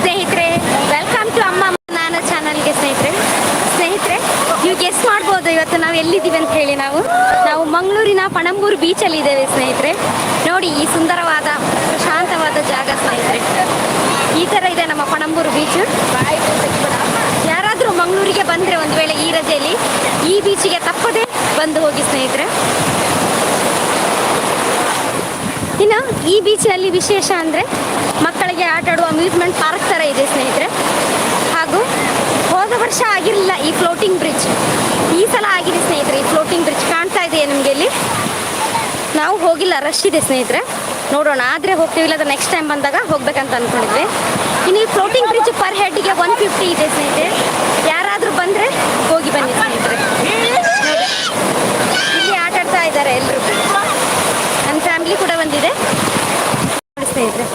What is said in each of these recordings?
ಸ್ನೇಹಿತರೆ welcome to ಅಮ್ಮ ನಾನು ಚಾನಲ್ಗೆ ಸ್ನೇಹಿತರೆ. ಸ್ನೇಹಿತರೆ, ನೀವು ಗೆಸ್ ಮಾಡ್ಬೋದು, ಇವತ್ತು ನಾವು ಎಲ್ಲಿದ್ದೀವಿ ಅಂತ ಹೇಳಿ ನಾವು. ನಾವು ಮಂಗಳೂರಿನ ಪಣಂಬೂರು ಬೀಚಲ್ಲಿ ಇದ್ದೇವೆ ಸ್ನೇಹಿತರೆ. ನೋಡಿ, ಈ ಸುಂದರವಾದ, ಪ್ರಶಾಂತವಾದ ಜಾಗ ಸ್ನೇಹಿತರೆ. ಈ ಥರ ಇದೆ ನಮ್ಮ ಪಣಂಬೂರು ಬೀಚು ಯಾರಾದರೂ ಮಂಗಳೂರಿಗೆ ಬಂದರೆ ಒಂದು ವೇಳೆ ಈ ರಜೆಯಲ್ಲಿ ಈ ಬೀಚಿಗೆ ತಪ್ಪದೇ ಬಂದು ಹೋಗಿ ಸ್ನೇಹಿತರೆ. ಇನ್ನು ಈ ಬೀಚಲ್ಲಿ ವಿಶೇಷ ಅಂದರೆ ಮಕ್ಕಳಿಗೆ ಆಟ ಆಡುವ ಅಮ್ಯೂಸ್ಮೆಂಟ್ ಪಾರ್ಕ್ ಥರ ಇದೆ, ಸ್ನೇಹಿತರೆ. ಹಾಗೂ ಹೋದ ವರ್ಷ ಆಗಿರಲಿಲ್ಲ ಈ ಫ್ಲೋಟಿಂಗ್ ಬ್ರಿಡ್ಜ್ ಈ ಸಲ ಆಗಿದೆ, ಸ್ನೇಹಿತರೆ, ಈ ಫ್ಲೋಟಿಂಗ್ ಬ್ರಿಡ್ಜ್ ಕಾಣ್ತಾ ಇದೆಯಾ ನಿಮಗೆ ಇಲ್ಲಿ. ನಾವು ಹೋಗಿಲ್ಲ ರಶ್ ಇದೆ, ಸ್ನೇಹಿತರೆ. ನೋಡೋಣ, ಆದರೆ ಹೋಗ್ತೀವಿ ಅದು ನೆಕ್ಸ್ಟ್ ಟೈಮ್ ಬಂದಾಗ ಹೋಗ್ಬೇಕಂತ ಅಂದ್ಕೊಂಡಿದ್ವಿ ಇನ್ನು ಈ ಫ್ಲೋಟಿಂಗ್ ಬ್ರಿಡ್ಜ್ ಪರ್ ಹೆಡ್ಗೆ ಒನ್ ಫಿಫ್ಟಿ ಇದೆ, ಸ್ನೇಹಿತರೆ ಯಾರಾದರೂ ಬಂದರೆ ಹೋಗಿ ಬನ್ನಿ ಸ್ನೇಹಿತರೆ ನೋಡಿ. ಇಲ್ಲಿ ಆಟ ಆಡ್ತಾ ಇದ್ದಾರೆ ಎಲ್ಲರೂ ನನ್ನ ಫ್ಯಾಮಿಲಿ ಕೂಡ ಬಂದಿದೆ ನೋಡಿ ಸ್ನೇಹಿತರೆ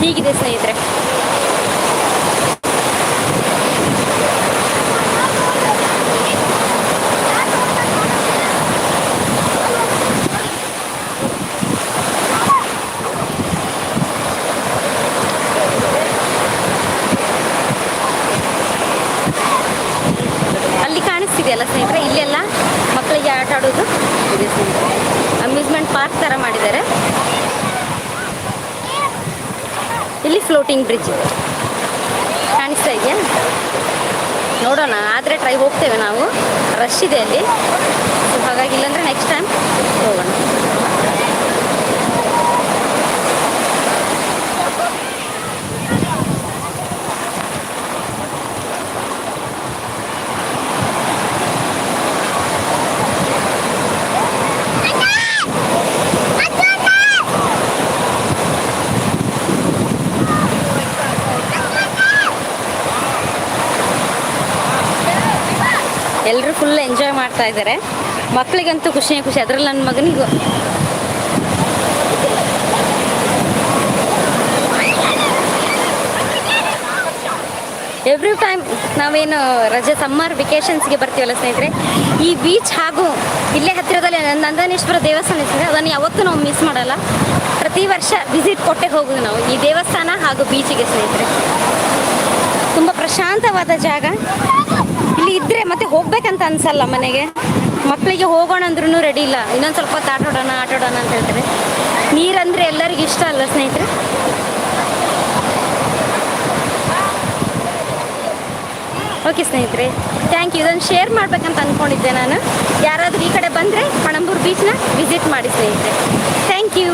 ಹೀಗಿದೆ ಸ್ನೇಹಿತರೆ. ಅಲ್ಲಿ ಕಾಣಿಸ್ತಿದೆಯಲ್ಲ ಸ್ನೇಹಿತರೆ? ಇಲ್ಲೆಲ್ಲ ಮಕ್ಕಳಿಗೆ ಆಟ ಆಡೋದು? ಇದೆ ಸ್ನೇಹಿತರೆ. ಅಮ್ಯೂಸ್ಮೆಂಟ್ ಪಾರ್ಕ್ ಥರ ಮಾಡಿದ್ದಾರೆ. ಇಲ್ಲಿ ಫ್ಲೋಟಿಂಗ್ ಬ್ರಿಡ್ಜ್ ಕಾಣಿಸ್ತಾ ಇದೆಯಾ ನೋಡೋಣ, ಆದರೆ ಟ್ರೈ ಹೋಗ್ತೇವೆ ನಾವು. ರಶ್ ಇದೆ ಅಲ್ಲಿ. ಸೊ ಹಾಗಾಗಿ ಇಲ್ಲಾಂದರೆ ನೆಕ್ಸ್ಟ್ ಟೈಮ್ ಹೋಗೋಣ. ಎಲ್ಲರೂ ಫುಲ್ ಎಂಜಾಯ್ ಮಾಡ್ತಾ ಇದ್ದಾರೆ ಮಕ್ಕಳಿಗಂತೂ ಖುಷಿಯೇ ಖುಷಿ. ಅದರಲ್ಲಿ ನನ್ನ ಮಗನಿಗೂ. ಎವ್ರಿ ಟೈಮ್ ನಾವೇನು ರಜೆ ಸಮ್ಮರ್ ವೆಕೇಷನ್ಸ್ಗೆ ಬರ್ತೀವಲ್ಲ ಸ್ನೇಹಿತರೆ, ಈ ಬೀಚ್ ಹಾಗೂ ಇಲ್ಲೇ ಹತ್ತಿರದಲ್ಲಿ ನಂದನೇಶ್ವರ ದೇವಸ್ಥಾನ ಇದೆ. ಅದನ್ನು ಯಾವತ್ತೂ ನಾವು ಮಿಸ್ ಮಾಡಲ್ಲ. ಪ್ರತಿ ವರ್ಷ ವಿಸಿಟ್ ಕೊಟ್ಟೆ ಹೋಗೋದು ನಾವು ಈ ದೇವಸ್ಥಾನ ಹಾಗೂ ಬೀಚಿಗೆ ಸ್ನೇಹಿತರೆ. ತುಂಬ ಪ್ರಶಾಂತವಾದ ಜಾಗ. ಇಲ್ಲಿ ಇದ್ರೆ ಮತ್ತೆ ಹೋಗ್ಬೇಕಂತ ಅನ್ಸಲ್ಲ ಮನೆಗೆ. ಮಕ್ಕಳಿಗೆ ಹೋಗೋಣ ಅಂದ್ರೂ ರೆಡಿ ಇಲ್ಲ. ಇನ್ನೊಂದು ಸ್ವಲ್ಪ ಹೊತ್ತು ಆಟೋಡೋಣ ಆಟೋಡೋಣ ಅಂತ ಹೇಳ್ತಾರೆ. ನೀರಂದ್ರೆ ಎಲ್ಲರಿಗೂ ಇಷ್ಟ ಅಲ್ಲ ಸ್ನೇಹಿತರೆ? ಓಕೆ ಸ್ನೇಹಿತರೆ ಥ್ಯಾಂಕ್ ಯು ಇದನ್ನು ಶೇರ್ ಮಾಡ್ಬೇಕಂತ ಅಂದ್ಕೊಂಡಿದ್ದೆ ನಾನು. ಯಾರಾದರೂ ಈ ಕಡೆ ಬಂದರೆ ಪಣಂಬೂರು ಬೀಚ್ನ ವಿಸಿಟ್ ಮಾಡಿ ಸ್ನೇಹಿತರೆ. Thank you